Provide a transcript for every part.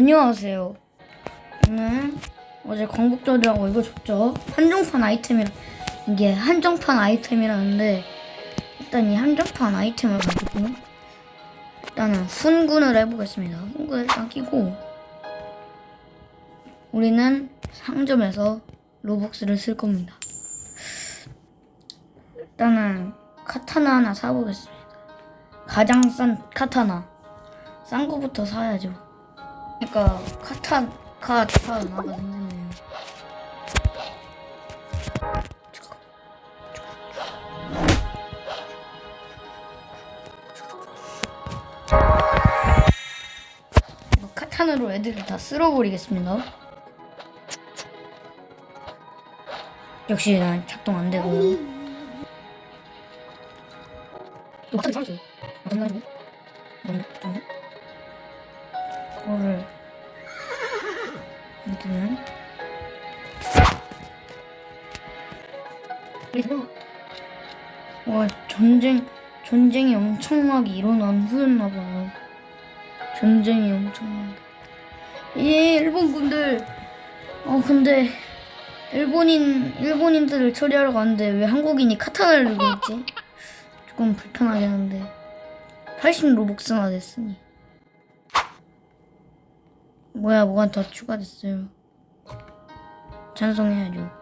안녕하세요. 저는 어제 광복절이라고 이거 줬죠. 한정판 아이템이라 이게 한정판 아이템이라는데 일단 이 한정판 아이템을 가지고 일단은 훈군을 해보겠습니다. 훈군을 일단 끼고 우리는 상점에서 로벅스를 쓸 겁니다. 일단은 카타나 하나 사보겠습니다. 가장 싼 카타나. 싼 거부터 사야죠. 그러니까 카타 카타나가 생겼네요. 이거 카타나로 애들을 다 쓸어버리겠습니다. 역시 난 작동 안. 이거 카타나 사줘. 어떤 가지고? 뭔 좀. 전쟁 전쟁이 엄청나게 일어난 후였나 봐요. 전쟁이 엄청나게. 예 일본 군들. 어 근데 일본인 일본인들을 처리하러 가는데 왜 한국인이 카타나를 들고 있지? 조금 불편하긴 한데 80 로벅스나 됐으니. 뭐야 뭐가 더 추가됐어요 찬성해야죠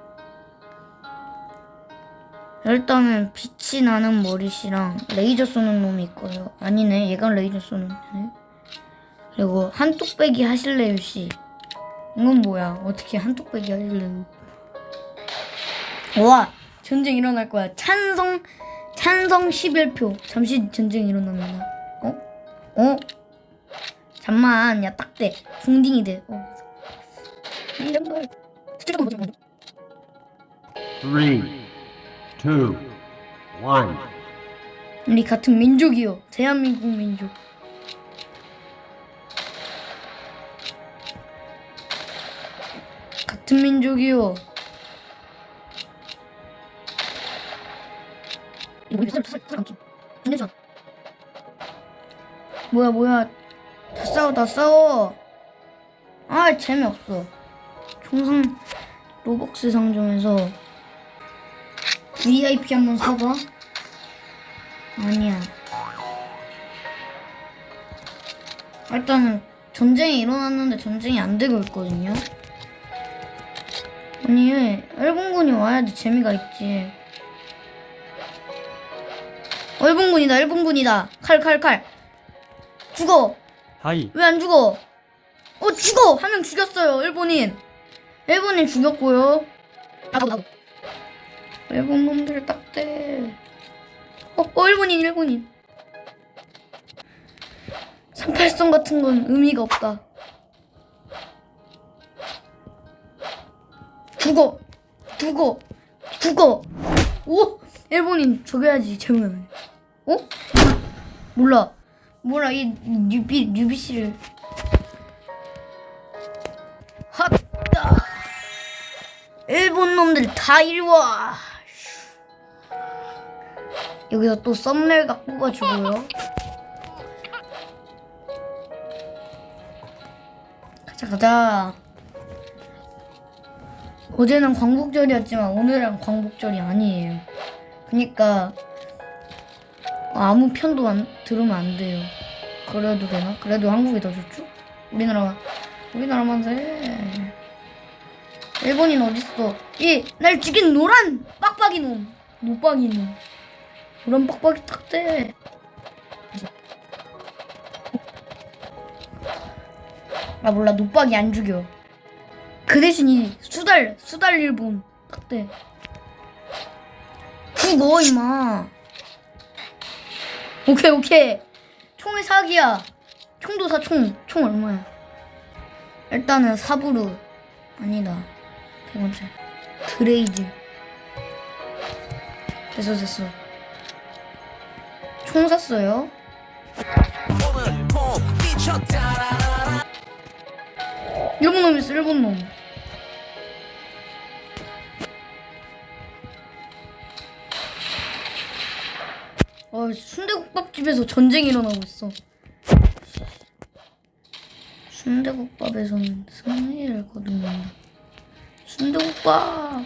일단은 빛이 나는 머리씨랑 레이저 쏘는 놈이 있고요 아니네. 얘가 레이저 쏘는 놈이네. 그리고 한뚝배기 하실래요 씨? 이건 뭐야? 어떻게 한뚝배기 하실래요? 와! 전쟁 일어날 거야. 찬성 찬성 11표. 잠시 전쟁 일어납니다. 어? 어? 잠만. 야 딱대 궁딩이 돼. 어. 잡아 Three, two, one. 우리 같은 민족이요. 대한민국 민족. 같은 민족이요. 뭐야 뭐야. 다 싸워 다 싸워. 아 재미없어. 총상 로벅스 상점에서 VIP 한번 사봐. 아니야. 일단은 전쟁이 일어났는데 전쟁이 안 되고 있거든요. 아니 일본군이 와야지 재미가 있지. 어, 일본군이다 일본군이다. 칼 칼 칼. 죽어. はい。왜안 죽어? 어 죽어! 한 명 죽였어요 일본인. 일본인 죽였고요. 나도 나도 일본 놈들 딱대. 어, 어 일본인 일본인. 38선 같은 건 의미가 없다. 죽어. 죽어. 죽어. 오! 일본인 죽여야지 재우면. 어? 몰라. 몰라 이 뉴비 뉴비 씨를. 핫다 일본 놈들 다 이리 와 여기서 또 썸네일 각 뽑아주고요 가자 가자 어제는 광복절이었지만 오늘은 광복절이 아니에요 그니까 아무 편도 안 들으면 안 돼요. 그래도 되나? 그래도 한국이 더 좋죠? 우리나라 우리나라만 세. 일본인 어딨어? 이 날 죽인 노란 빡빡이 놈, 노빡이 놈, 노란 빡빡이 탁대. 아 몰라 노빡이 안 죽여. 그 대신 이 수달 수달 일본 탁대. 죽어 임마. 오케이 오케이 총의 사기야 총도 사 총 총 얼마야 일단은 사부르 아니다 100원짜리 드레이드 됐어 됐어 총 샀어요 일본 놈 있어 일본 놈 아, 순대국밥집에서 전쟁이 일어나고 있어. 순대국밥에서는 승리를 거둔다. 순대국밥.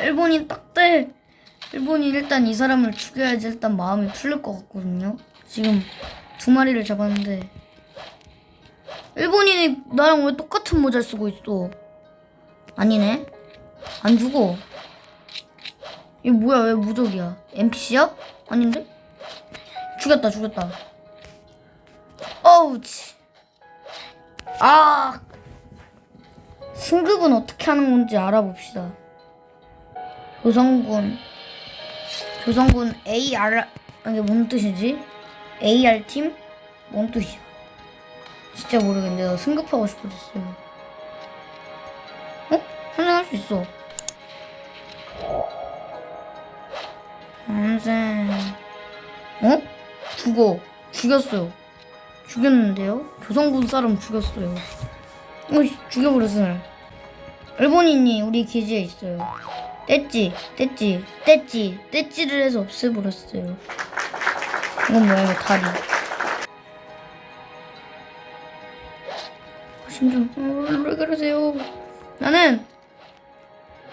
일본인 딱대. 일본이 일단 이 사람을 죽여야지 일단 마음이 풀릴 것 같거든요. 지금 두 마리를 잡았는데 일본인이 나랑 왜 똑같은 모자를 쓰고 있어? 아니네. 안 죽어. 이거 뭐야? 왜 무적이야? NPC야? 아닌데? 죽였다, 죽였다. 어우, 치. 아. 승급은 어떻게 하는 건지 알아봅시다. 조성군. 조성군 AR, 이게 뭔 뜻이지? AR 팀? 뭔 뜻이야? 진짜 모르겠는데, 나 승급하고 싶어졌어요. 어? 선생할 수 있어. 선생. 어? 죽어. 죽였어요. 죽였는데요? 조선군 사람 죽였어요. 어이, 죽여버렸어요. 일본인이 우리 기지에 있어요. 뗐지, 뗐지, 뗐지, 뗐지를 해서 없애버렸어요. 이건 뭐야, 이거 다리. 아, 심장, 어, 왜 그러세요? 나는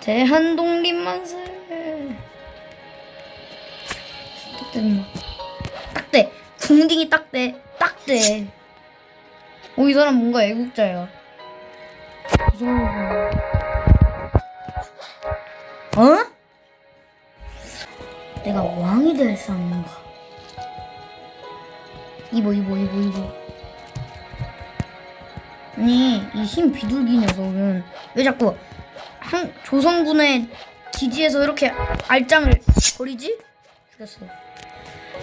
대한독립만세. 딱대, 딱대, 궁딩이 딱대, 딱대. 오, 이 사람 뭔가 애국자야. 무서워. 내가 왕이 될 상인가? 이보, 이보, 이보, 이보. 아니, 이 흰 비둘기 녀석은 왜 자꾸 한, 조선군의 기지에서 이렇게 알짱을 버리지? 죽였어.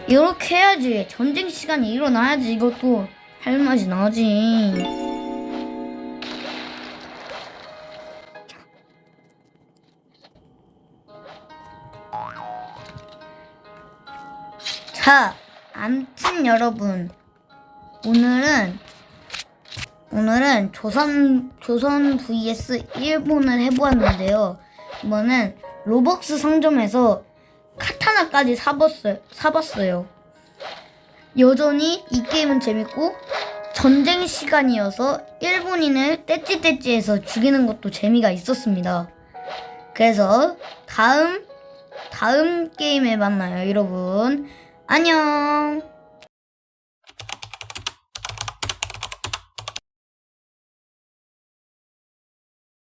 이렇게 해야지. 전쟁 시간이 일어나야지. 이것도 할 맛이 나지. 자, 암튼 여러분. 오늘은 오늘은 조선 조선 vs 일본을 해보았는데요. 이번엔 로벅스 상점에서 카타나까지 사봤어요. 사봤어요. 여전히 이 게임은 재밌고 전쟁 시간이어서 일본인을 떼찌떼찌해서 죽이는 것도 재미가 있었습니다. 그래서 다음 다음 게임에 만나요, 여러분. 안녕.